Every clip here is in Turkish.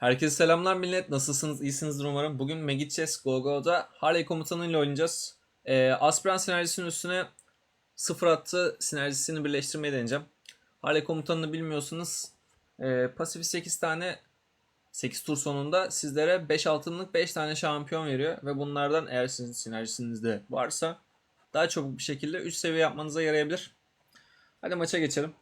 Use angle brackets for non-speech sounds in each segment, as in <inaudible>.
Herkese selamlar millet. Nasılsınız? İyisinizdir umarım. Bugün Magic Chess GoGo'da Harley komutanıyla oynayacağız. Ee, Aspiran sinerjisinin üstüne sıfır attı sinerjisini birleştirmeyi deneyeceğim. Harley komutanını bilmiyorsunuz. Ee, pasifi 8 tane 8 tur sonunda sizlere 5 altınlık 5 tane şampiyon veriyor. Ve bunlardan eğer sizin sinerjisinizde varsa daha çabuk bir şekilde 3 seviye yapmanıza yarayabilir. Hadi maça geçelim.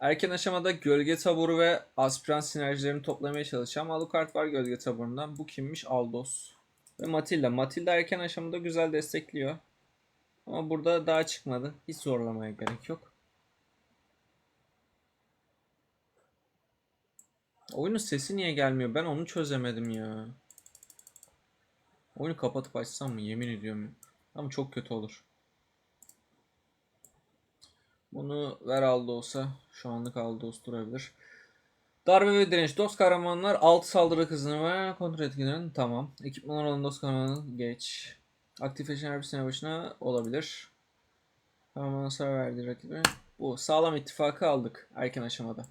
Erken aşamada gölge taburu ve aspiran sinerjilerini toplamaya çalışacağım. Alucard var gölge taburundan. Bu kimmiş? Aldos. Ve Matilda. Matilda erken aşamada güzel destekliyor. Ama burada daha çıkmadı. Hiç zorlamaya gerek yok. Oyunun sesi niye gelmiyor? Ben onu çözemedim ya. Oyunu kapatıp açsam mı? Yemin ediyorum. Ama çok kötü olur. Bunu ver aldı olsa şu anlık aldı durabilir. Darbe ve direnç. Dost kahramanlar 6 saldırı hızını ve kontrol etkilerini tamam. Ekipmanlar olan dost kahramanı geç. Aktifleşen her bir sene başına olabilir. Kahraman hasar verdi rakibe. Bu sağlam ittifakı aldık erken aşamada.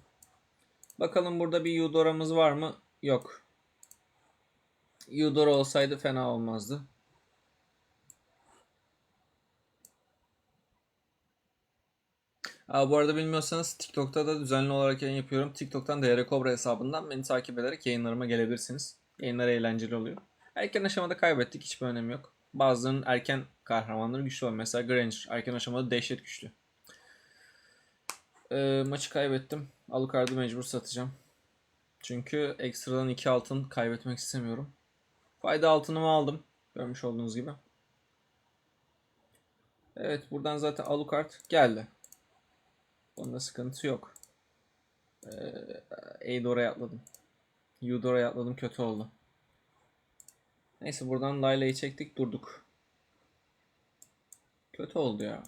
Bakalım burada bir Eudora'mız var mı? Yok. Eudora olsaydı fena olmazdı. Aa, bu arada bilmiyorsanız TikTok'ta da düzenli olarak yayın yapıyorum. TikTok'tan DR Cobra hesabından beni takip ederek yayınlarıma gelebilirsiniz. Yayınlar eğlenceli oluyor. Erken aşamada kaybettik. Hiçbir önemi yok. Bazılarının erken kahramanları güçlü oluyor. Mesela Granger erken aşamada dehşet güçlü. Ee, maçı kaybettim. Alucard'ı mecbur satacağım. Çünkü ekstradan 2 altın kaybetmek istemiyorum. Fayda altınımı aldım. Görmüş olduğunuz gibi. Evet buradan zaten Alucard geldi. Onda sıkıntı yok. Ee, Eidora'ya atladım. Eudora'ya atladım kötü oldu. Neyse buradan Layla'yı çektik durduk. Kötü oldu ya.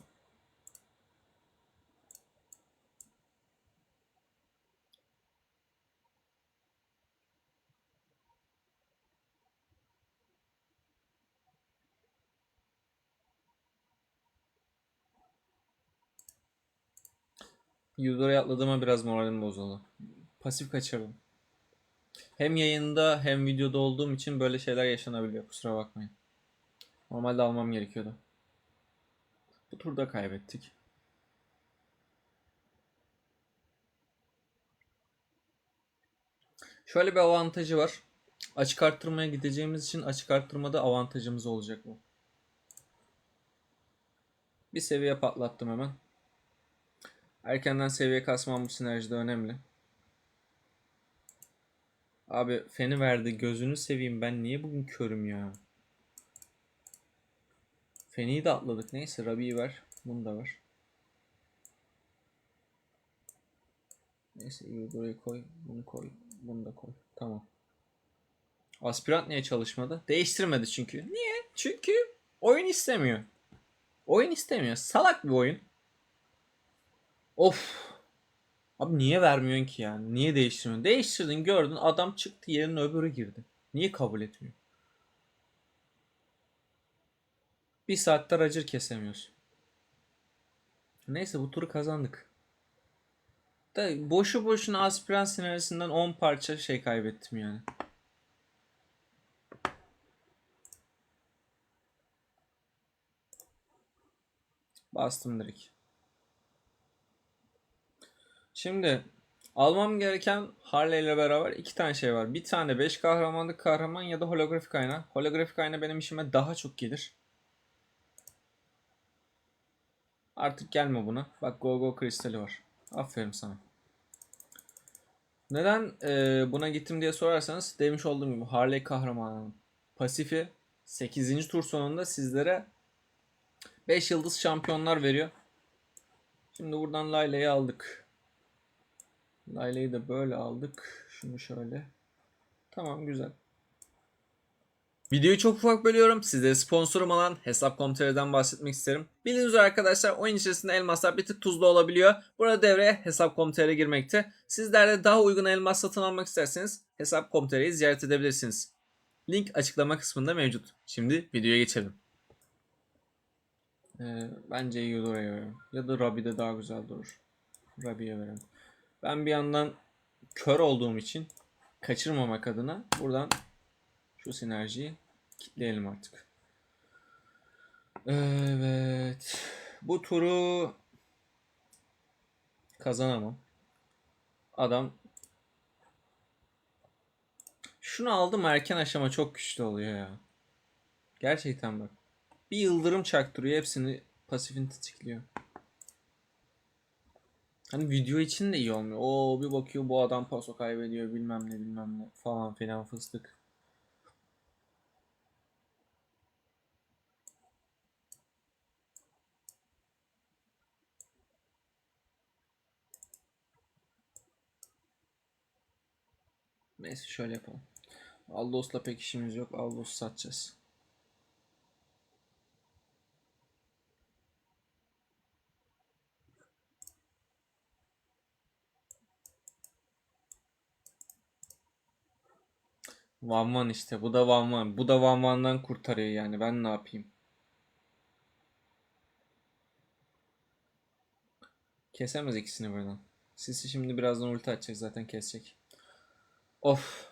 Eudora'ya atladığıma biraz moralim bozuldu. Pasif kaçırdım. Hem yayında hem videoda olduğum için böyle şeyler yaşanabiliyor. Kusura bakmayın. Normalde almam gerekiyordu. Bu turda kaybettik. Şöyle bir avantajı var. Açık arttırmaya gideceğimiz için açık arttırmada avantajımız olacak bu. Bir seviye patlattım hemen. Erkenden seviye kasmam bu sinerjide önemli. Abi feni verdi. Gözünü seveyim. Ben niye bugün körüm ya? Feni'yi de atladık. Neyse Rabi'yi ver. Bunu da ver. Neyse iyi burayı koy. Bunu koy. Bunu da koy. Tamam. Aspirant niye çalışmadı? Değiştirmedi çünkü. Niye? Çünkü oyun istemiyor. Oyun istemiyor. Salak bir oyun. Of. Abi niye vermiyorsun ki yani? Niye değiştirmiyorsun? Değiştirdin gördün adam çıktı yerine öbürü girdi. Niye kabul etmiyor? Bir saatte racır kesemiyorsun. Neyse bu turu kazandık. Da boşu boşuna aspiran sinerjisinden 10 parça şey kaybettim yani. Bastım direkt. Şimdi almam gereken Harley ile beraber iki tane şey var. Bir tane 5 kahramanlık kahraman ya da holografik ayna. Holografik ayna benim işime daha çok gelir. Artık gelme buna. Bak Go Go kristali var. Aferin sana. Neden e, buna gittim diye sorarsanız demiş olduğum gibi Harley kahramanının pasifi 8. tur sonunda sizlere 5 yıldız şampiyonlar veriyor. Şimdi buradan Layla'yı aldık. Layla'yı da böyle aldık. Şunu şöyle. Tamam güzel. Videoyu çok ufak bölüyorum. Sizlere sponsorum olan Hesap.com.tr'den bahsetmek isterim. Bildiğiniz üzere arkadaşlar oyun içerisinde elmaslar bir tık tuzlu olabiliyor. Burada devreye Hesap.com.tr girmekte. Sizler de daha uygun elmas satın almak isterseniz Hesap.com.tr'yi ziyaret edebilirsiniz. Link açıklama kısmında mevcut. Şimdi videoya geçelim. Ee, bence Eudora'ya verelim. Ya da Rabi'de daha güzel durur. Rabi'ye verelim. Ben bir yandan kör olduğum için kaçırmamak adına buradan şu sinerjiyi kitleyelim artık. Evet. Bu turu kazanamam. Adam şunu aldım erken aşama çok güçlü oluyor ya. Gerçekten bak. Bir yıldırım çaktırıyor hepsini pasifini tetikliyor. Hani video için de iyi olmuyor. Oo bir bakıyor bu adam paso kaybediyor bilmem ne bilmem ne falan filan fıstık. Neyse şöyle yapalım. Aldos'la pek işimiz yok. Aldos satacağız. Van Van işte. Bu da Van Van. Bu da Van Van'dan kurtarıyor yani. Ben ne yapayım? Kesemez ikisini birden. Sisi şimdi birazdan ulti atacak zaten kesecek. Of.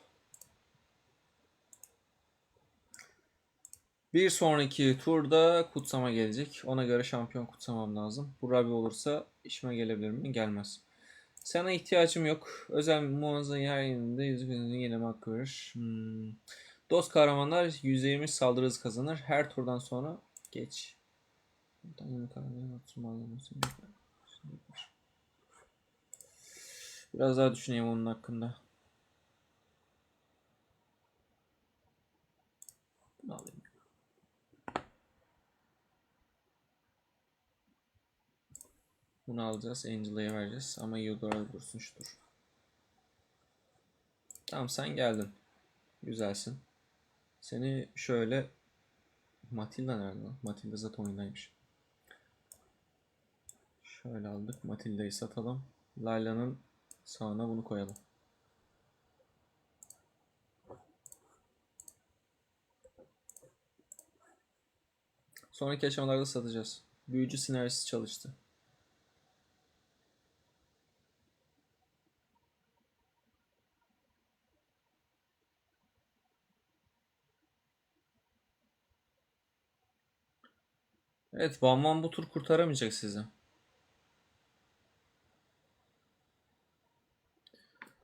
Bir sonraki turda kutsama gelecek. Ona göre şampiyon kutsamam lazım. Bu Rabi olursa işime gelebilir mi? Gelmez. Sana ihtiyacım yok. Özel muazzayı her yerinde yüzü gözünü yenileme hakkı verir. Hmm. Dost kahramanlar %20 saldırı hızı kazanır. Her turdan sonra geç. Biraz daha düşüneyim onun hakkında. Bunu alayım. Bunu alacağız. Angela'ya vereceğiz. Ama Eudora dursun şu tur. Tamam sen geldin. Güzelsin. Seni şöyle Matilda nerede lan? Matilda zaten oyundaymış. Şöyle aldık. Matilda'yı satalım. Layla'nın sağına bunu koyalım. Sonraki aşamalarda satacağız. Büyücü sinerjisi çalıştı. Evet, Van Van bu tur kurtaramayacak sizi.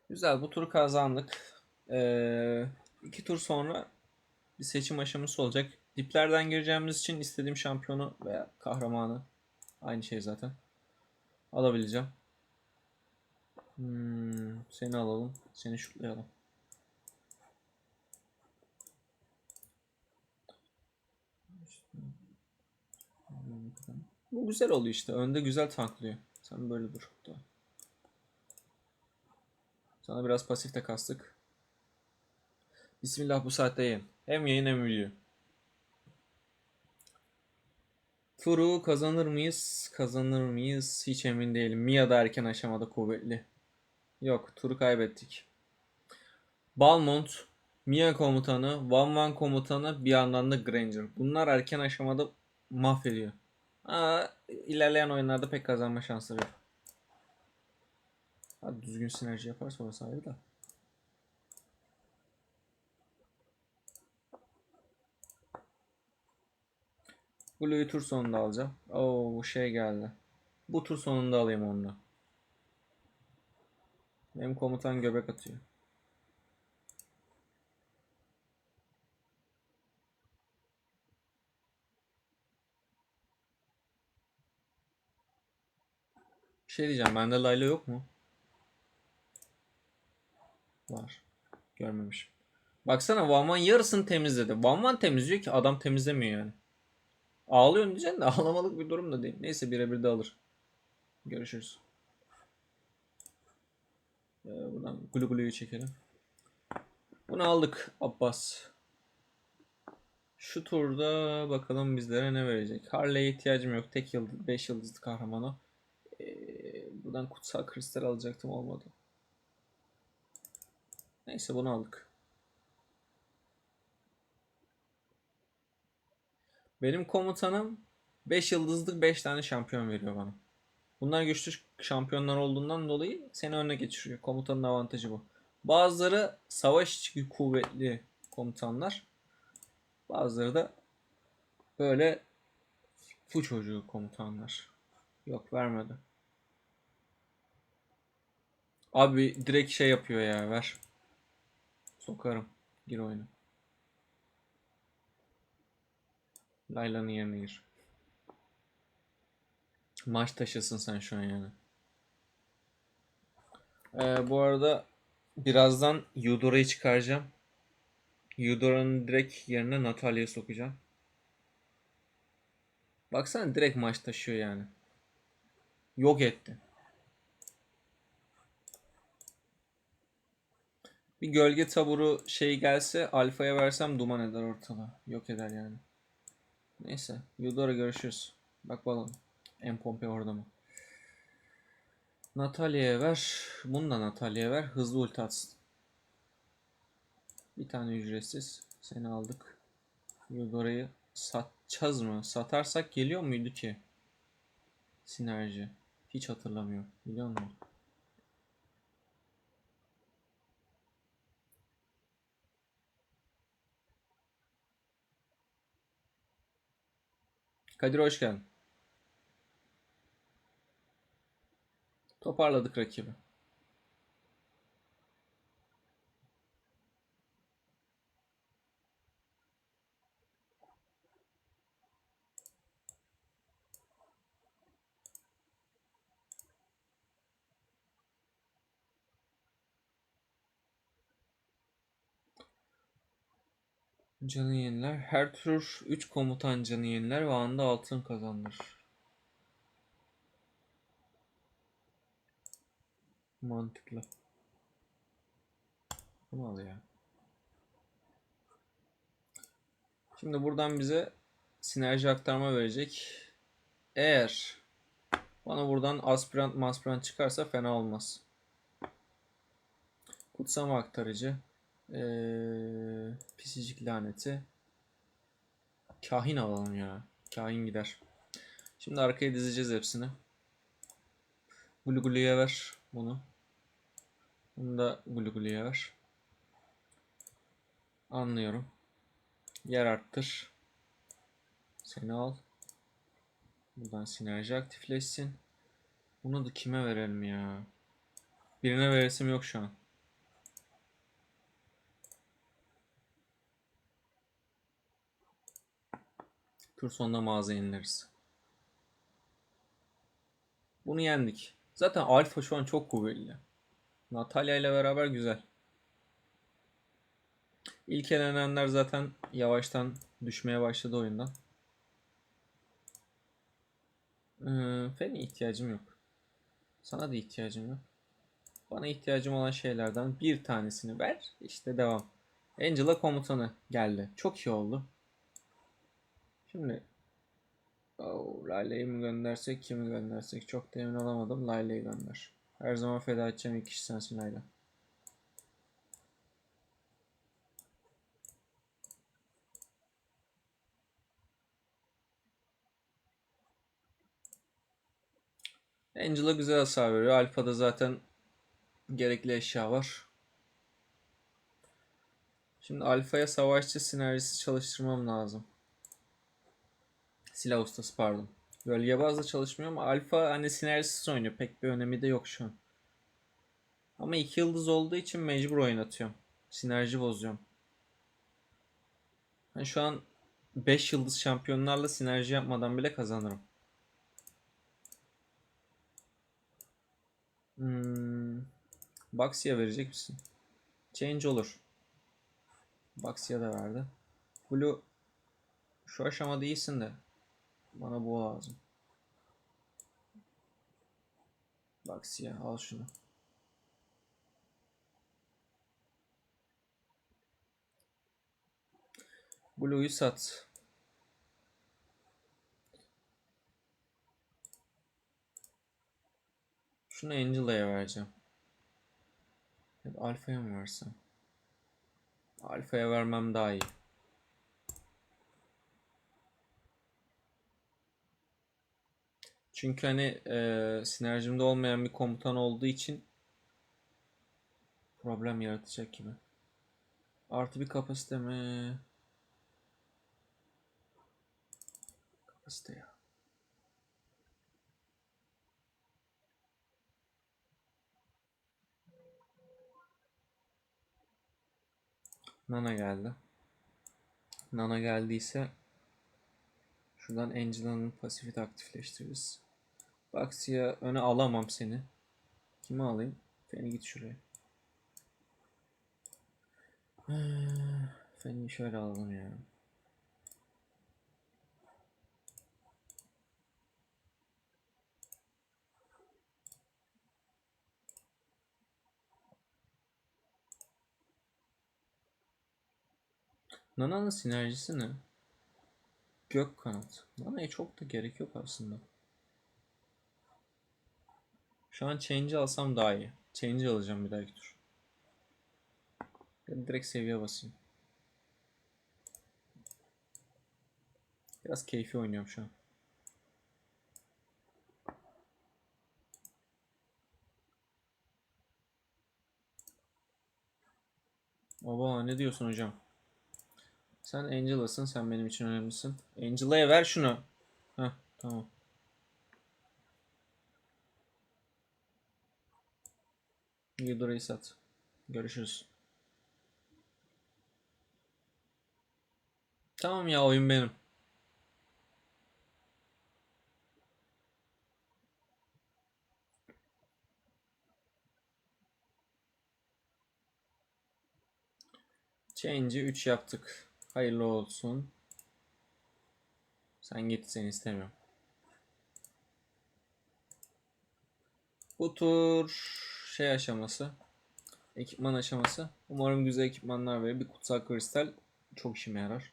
Güzel, bu turu kazandık. Ee, iki tur sonra bir seçim aşaması olacak. Diplerden gireceğimiz için istediğim şampiyonu veya kahramanı aynı şey zaten alabileceğim. Hmm, seni alalım, seni şutlayalım. Bu güzel oluyor işte. Önde güzel tanklıyor. Sen böyle dur. Sana biraz pasif de kastık. Bismillah bu saatte yayın. Hem yayın hem video. Turu kazanır mıyız? Kazanır mıyız? Hiç emin değilim. Mia da erken aşamada kuvvetli. Yok, turu kaybettik. Balmont, Mia komutanı, Van Van komutanı, bir yandan da Granger. Bunlar erken aşamada mahvediyor. Aa, ilerleyen oyunlarda pek kazanma şansları yok. Hadi düzgün sinerji yaparsa orası ayrı da. Blue'yu tur sonunda alacağım. Oo şey geldi. Bu tur sonunda alayım onu. Benim komutan göbek atıyor. Şey diyeceğim. Bende Layla yok mu? Var. Görmemişim. Baksana Van Van yarısını temizledi. Van Van temizliyor ki adam temizlemiyor yani. Ağlıyorum diyeceksin de <laughs> ağlamalık bir durum da değil. Neyse birebir de alır. Görüşürüz. Ee, buradan glu glu'yu çekelim. Bunu aldık Abbas. Şu turda bakalım bizlere ne verecek. Harley'e ihtiyacım yok. Tek yıldız, 5 yıldızlı kahramanı. Ee, buradan kutsal kristal alacaktım olmadı. Neyse bunu aldık. Benim komutanım 5 yıldızlık 5 tane şampiyon veriyor bana. Bunlar güçlü şampiyonlar olduğundan dolayı seni önüne geçiriyor. Komutanın avantajı bu. Bazıları savaş içi kuvvetli komutanlar. Bazıları da böyle bu çocuğu komutanlar. Yok vermedi. Abi direkt şey yapıyor ya ver. Sokarım. Gir oyuna. Layla'nın yerine gir. Maç taşısın sen şu an yani. Ee, bu arada birazdan Eudora'yı çıkaracağım. Eudora'nın direkt yerine Natalia'yı sokacağım. Baksana direkt maç taşıyor yani. Yok etti. Bir gölge taburu şey gelse alfaya versem duman eder ortalığı. Yok eder yani. Neyse. Eudora görüşürüz. Bak bakalım. En pompe orada mı? Natalya'ya ver. Bunu da Natalya'ya ver. Hızlı ulti atsın. Bir tane ücretsiz. Seni aldık. Eudora'yı satacağız mı? Satarsak geliyor muydu ki? Sinerji. Hiç hatırlamıyorum. Biliyor musun? Kadir hoş geldin. Toparladık rakibi. Canı yeniler. Her tur 3 komutan canı yeniler ve anda altın kazanır. Mantıklı. Bunu al ya. Şimdi buradan bize sinerji aktarma verecek. Eğer bana buradan aspirant maspirant çıkarsa fena olmaz. Kutsama aktarıcı. Ee, pisicik laneti. Kahin alalım ya. Kahin gider. Şimdi arkaya dizeceğiz hepsini. Gulugulu'ya ver bunu. Bunu da Gulugulu'ya ver. Anlıyorum. Yer arttır. Seni al. Buradan sinerji aktifleşsin. Bunu da kime verelim ya? Birine veresim yok şu an. Tur sonunda mağaza yenileriz. Bunu yendik. Zaten Alfa şu an çok kuvvetli. Natalya ile beraber güzel. İlk elenenler zaten yavaştan düşmeye başladı oyundan. Ee, Fen'e ihtiyacım yok. Sana da ihtiyacım yok. Bana ihtiyacım olan şeylerden bir tanesini ver. İşte devam. Angela komutanı geldi. Çok iyi oldu. Şimdi oh, Lale'yi mi göndersek kimi göndersek çok da emin olamadım. Lale'yi gönder. Her zaman feda edeceğim ilk kişi sensin Layla. Angela güzel hasar veriyor. Alfa'da zaten gerekli eşya var. Şimdi Alfa'ya savaşçı sinerjisi çalıştırmam lazım. Silah ustası pardon. Gölge bazda çalışmıyor ama Alfa hani sinerjisiz oynuyor. Pek bir önemi de yok şu an. Ama iki yıldız olduğu için mecbur oynatıyorum. Sinerji bozuyorum. Ben şu an 5 yıldız şampiyonlarla sinerji yapmadan bile kazanırım. Hmm. Baxia verecek misin? Change olur. Baxia da verdi. Blue şu aşamada iyisin de bana bu lazım. Baxia al şunu. Blue'yu sat. Şunu Angela'ya vereceğim. Ya Alfa'ya mı versem? Alfa'ya vermem daha iyi. Çünkü hani e, sinerjimde olmayan bir komutan olduğu için problem yaratacak gibi. Artı bir kapasite mi? Kapasite ya. Nana geldi. Nana geldiyse şuradan Angela'nın pasifi de Baxia'ya öne alamam seni. Kimi alayım? Feni git şuraya. <sighs> Feni şöyle alalım ya. Nana'nın sinerjisi ne? Gök kanat. Nana'ya çok da gerek yok aslında. Şu an change alsam daha iyi. Change alacağım bir dahaki tur. Direkt seviye basayım. Biraz keyfi oynuyorum şu an. Baba ne diyorsun hocam? Sen Angela'sın, sen benim için önemlisin. Angela'ya ver şunu. Heh, tamam. Yudura'yı sat. Görüşürüz. Tamam ya oyun benim. Change'i 3 yaptık. Hayırlı olsun. Sen git seni istemiyorum. Bu tur şey aşaması. Ekipman aşaması. Umarım güzel ekipmanlar verir. Bir kutsal kristal çok işime yarar.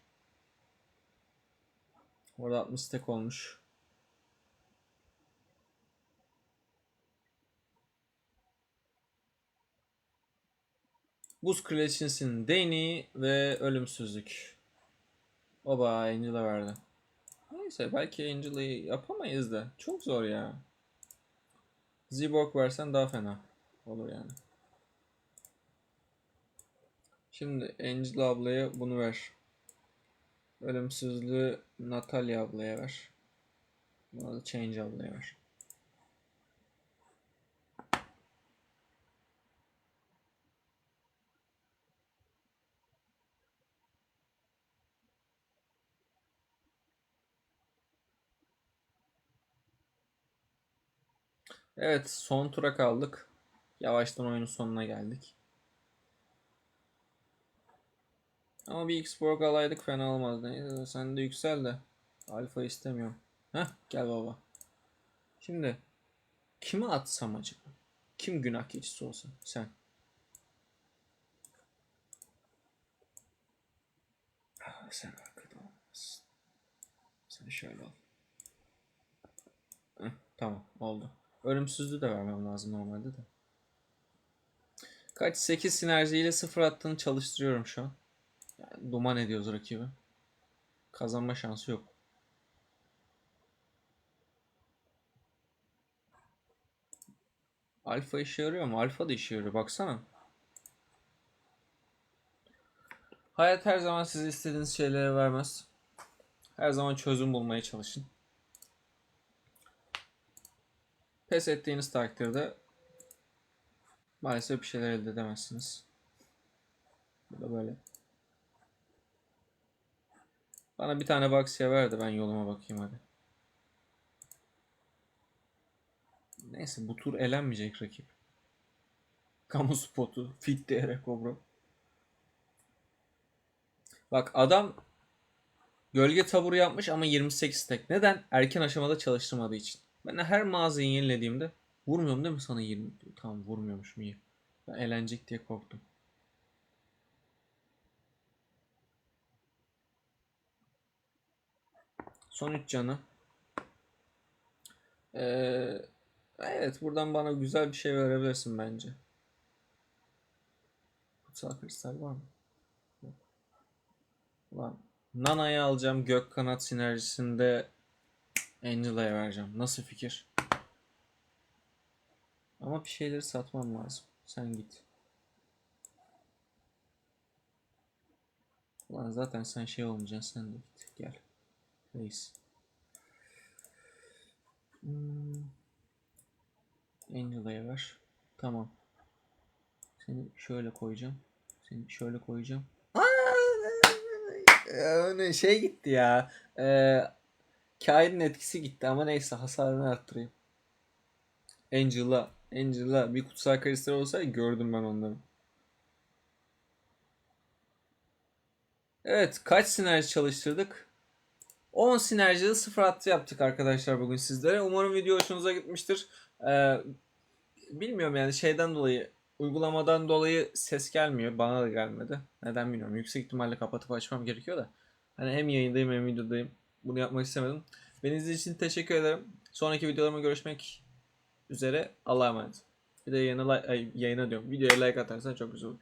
Orada 60 stack olmuş. Buz kraliçesinin değneği ve ölümsüzlük. Oba Angel'a verdi. Neyse belki Angel'ı yapamayız da. Çok zor ya. Ziborg versen daha fena. Olur yani. Şimdi Angel ablaya bunu ver. Ölümsüzlüğü Natalia ablaya ver. Buna da Change ablaya ver. Evet son tura kaldık. Yavaştan oyunun sonuna geldik. Ama bir X-Borg alaydık fena olmazdı. Neyse, sen de yüksel de. Alfa istemiyorum. Heh gel baba. Şimdi kime atsam acaba? Kim günah keçisi olsa? Sen. Ah, Sen arkada olmazsın. Sen şöyle ol. Heh, tamam oldu. Ölümsüzlüğü de vermem lazım normalde de. Kaç? 8 sinerjiyle 0 attığını çalıştırıyorum şu an. Yani duman ediyoruz rakibi. Kazanma şansı yok. Alfa işe yarıyor mu? Alfa da işe yarıyor. Baksana. Hayat her zaman size istediğiniz şeyleri vermez. Her zaman çözüm bulmaya çalışın. Pes ettiğiniz takdirde maalesef bir şeyler elde edemezsiniz. Bu da böyle. Bana bir tane Baxia'ya ver de ben yoluma bakayım hadi. Neyse bu tur elenmeyecek rakip. Kamu spotu. Fit diyerek Kobra. Bak adam gölge taburu yapmış ama 28 tek. Neden? Erken aşamada çalıştırmadığı için. Ben her mağazayı yenilediğimde vurmuyorum değil mi sana 20? Tamam vurmuyormuşum iyi. Ben elenecek diye korktum. Son 3 canı. Ee, evet buradan bana güzel bir şey verebilirsin bence. Kutsal kristal var mı? Yok. Ulan Nana'yı alacağım gök kanat sinerjisinde Angela'ya vereceğim. Nasıl fikir? Ama bir şeyleri satmam lazım. Sen git. Ulan zaten sen şey olmayacaksın. Sen de git. Gel. Reis. Hmm. Angela'ya ver. Tamam. Seni şöyle koyacağım. Seni şöyle koyacağım. Öyle şey gitti ya. Ee, Kain'in etkisi gitti ama neyse hasarını arttırayım. Angela Angela bir kutsal kristal olsaydı gördüm ben onları. Evet, kaç sinerji çalıştırdık? 10 sinerjide 0 attı yaptık arkadaşlar bugün sizlere. Umarım video hoşunuza gitmiştir. Ee, bilmiyorum yani şeyden dolayı, uygulamadan dolayı ses gelmiyor. Bana da gelmedi. Neden bilmiyorum. Yüksek ihtimalle kapatıp açmam gerekiyor da. Hani hem yayındayım hem videodayım. Bunu yapmak istemedim. Beni izlediğiniz için teşekkür ederim. Sonraki videolarıma görüşmek üzere. Allah'a emanet. Bir de yayına, ay, yayına diyorum. Videoya like atarsan çok güzel olur.